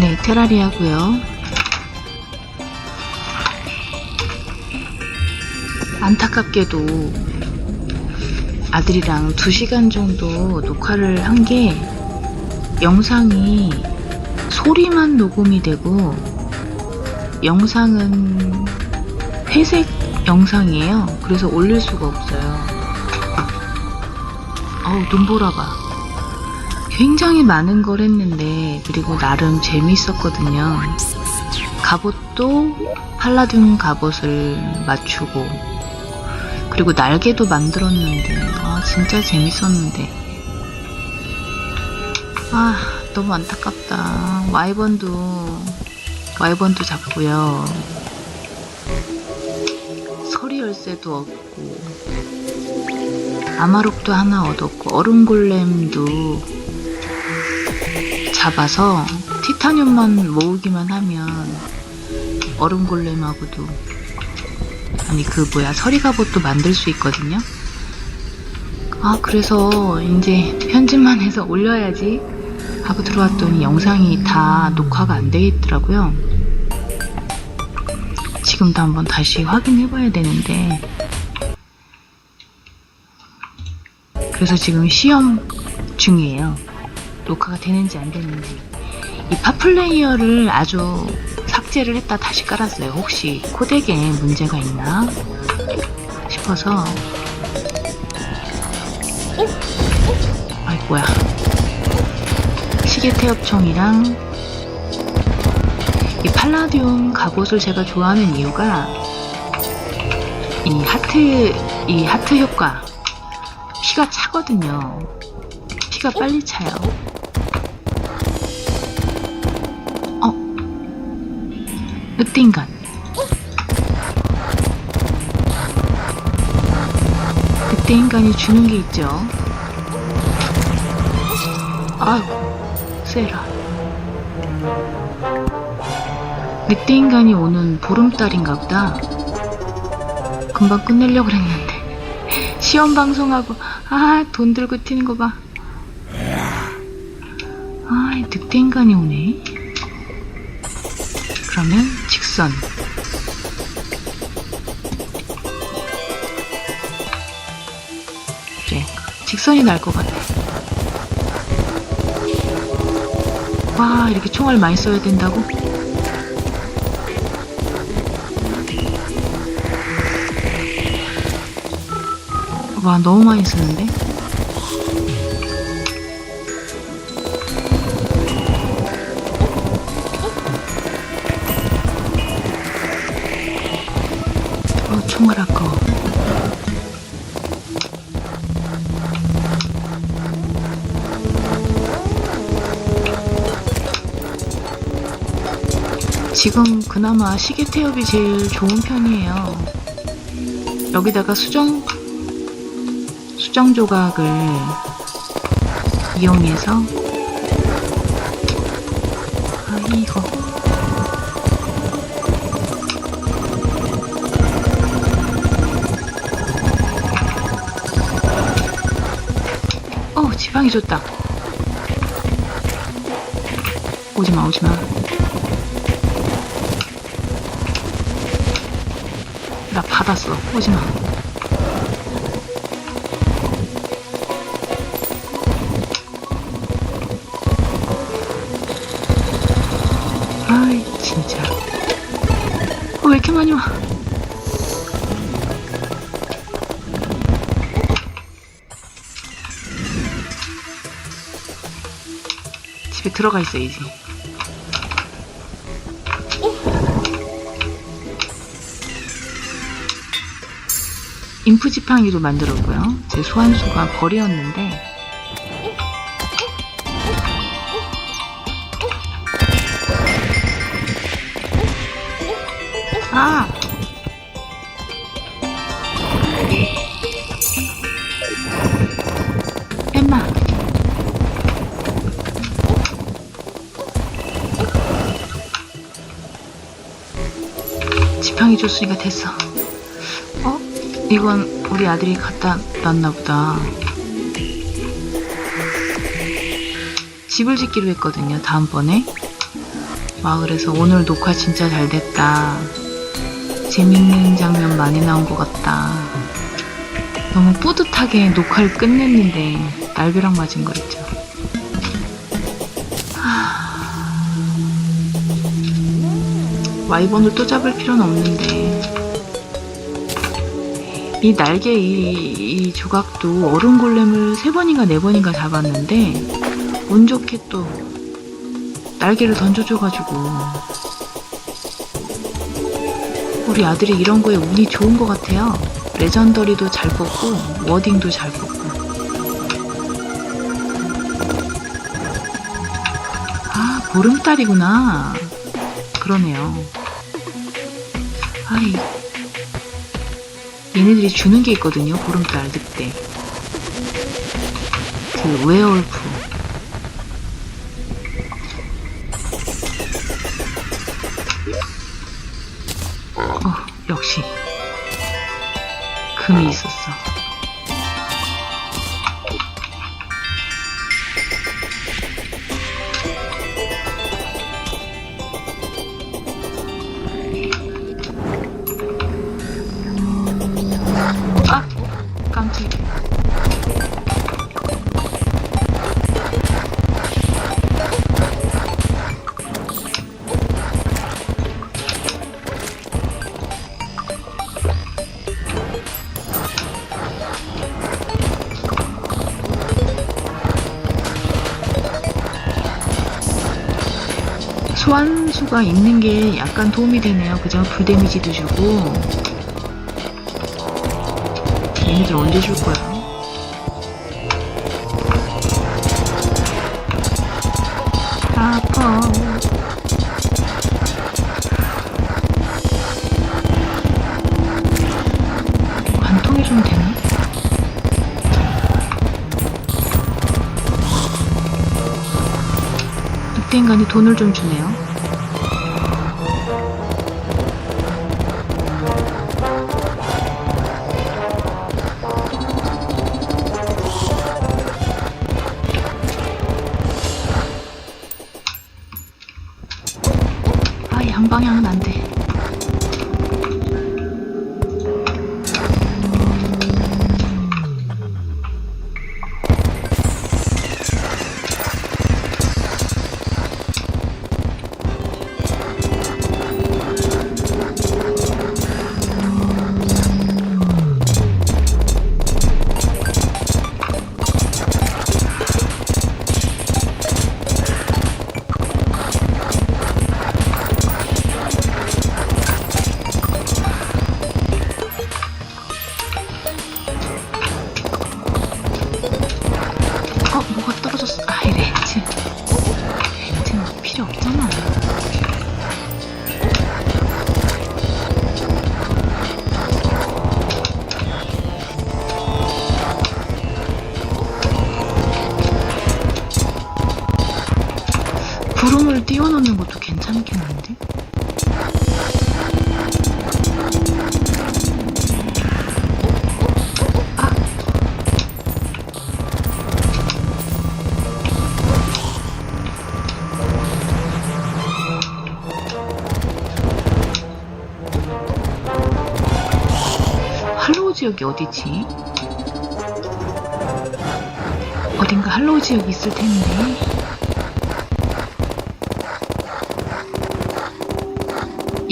네, 테라리아고요. 안타깝게도 아들이랑 2시간 정도 녹화를 한 게 영상이 소리만 녹음이 되고 영상은 회색 영상이에요. 그래서 올릴 수가 없어요. 어우, 눈보라 봐. 굉장히 많은 걸 했는데, 그리고 나름 재밌었거든요. 갑옷도 팔라듐 갑옷을 맞추고, 그리고 날개도 만들었는데, 아, 진짜 재밌었는데. 아, 너무 안타깝다. 와이번도, 와이번도 잡고요. 서리 열쇠도 얻고, 아마록도 하나 얻었고, 얼음골렘도 잡아서 티타늄만 모으기만 하면 얼음 골렘하고도 아니 그 뭐야 서리갑옷도 만들 수 있거든요. 아 그래서 이제 편집만 해서 올려야지 하고 들어왔더니 영상이 다 녹화가 안 돼 있더라고요. 지금도 한번 다시 확인해 봐야 되는데 그래서 지금 시험 중이에요. 녹화가 되는지 안 되는지. 이 팝플레이어를 아주 삭제를 했다 다시 깔았어요. 혹시 코덱에 문제가 있나 싶어서. 아이 뭐야. 시계 태엽총이랑 이 팔라디움 갑옷을 제가 좋아하는 이유가 이 하트 이 하트 효과 피가 차거든요. 피가 빨리 차요. 늑대인간. 늑대인간이 주는 게 있죠. 아이고, 세라. 늑대 인간이 오는 보름달인가 보다. 금방 끝내려고 그랬는데. 시험 방송하고, 아, 돈 들고 튀는 거 봐. 아, 이 늑대 인간이 오네. 그러면 직선. 그래, 직선이 날 것 같아. 와, 이렇게 총알 많이 써야 된다고? 와, 너무 많이 쓰는데? 어, 총알 아까워. 지금 그나마 시계 태엽이 제일 좋은 편이에요. 여기다가 수정, 수정 조각을 이용해서 아, 이거. 어, 지방이 좋다. 오지마, 오지마. 나 받았어. 오지마. 아이, 진짜. 어, 왜 이렇게 많이 와? 집에 들어가 있어야지. 인프 지팡이도 만들었고요. 제 소환수가 벌이었는데 지팡이 줬으니까 됐어. 어? 이건 우리 아들이 갖다 놨나 보다. 집을 짓기로 했거든요, 다음번에. 마을에서 오늘 녹화 진짜 잘 됐다. 재밌는 장면 많이 나온 것 같다. 너무 뿌듯하게 녹화를 끝냈는데 날벼락 맞은 거 있죠. 와이번을 또 잡을 필요는 없는데 이 날개 이, 이 조각도 얼음 골렘을 세 번인가 네 번인가 잡았는데 운 좋게 또 날개를 던져줘가지고 우리 아들이 이런 거에 운이 좋은 것 같아요. 레전더리도 잘 뽑고 워딩도 잘 뽑고 아 보름달이구나 그러네요. 아이 얘네들이 주는 게 있거든요. 보름달 늑대. 그 웨어울프. 소환수가 있는 게 약간 도움이 되네요. 그죠? 불 데미지도 주고. 얘네들 언제 줄 거야? 늑대인간이 돈을 좀 주네요. 아, 양방향은 안 돼. 구름을 띄워놓는 것도 괜찮겠는데? 아, 할로우 지역이 어디지? 어딘가 할로우 지역이 있을 텐데.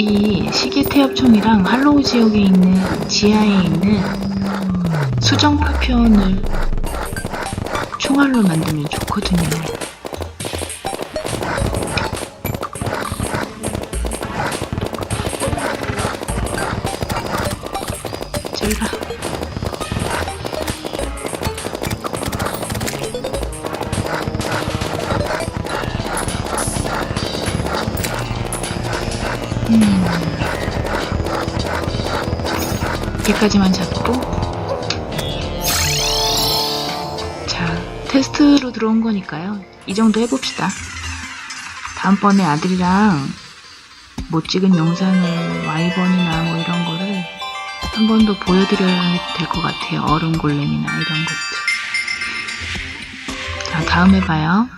이 시계 태엽총이랑 할로우 지역에 있는 지하에 있는 수정 파편을 총알로 만들면 좋거든요. 저기 가. 여기까지만 잡고. 자 테스트로 들어온 거니까요. 이 정도 해봅시다. 다음번에 아들이랑 못 찍은 영상을 와이번이나 뭐 이런 거를 한 번 더 보여드려야 될 것 같아요. 얼음 골렘이나 이런 것들. 자 다음에 봐요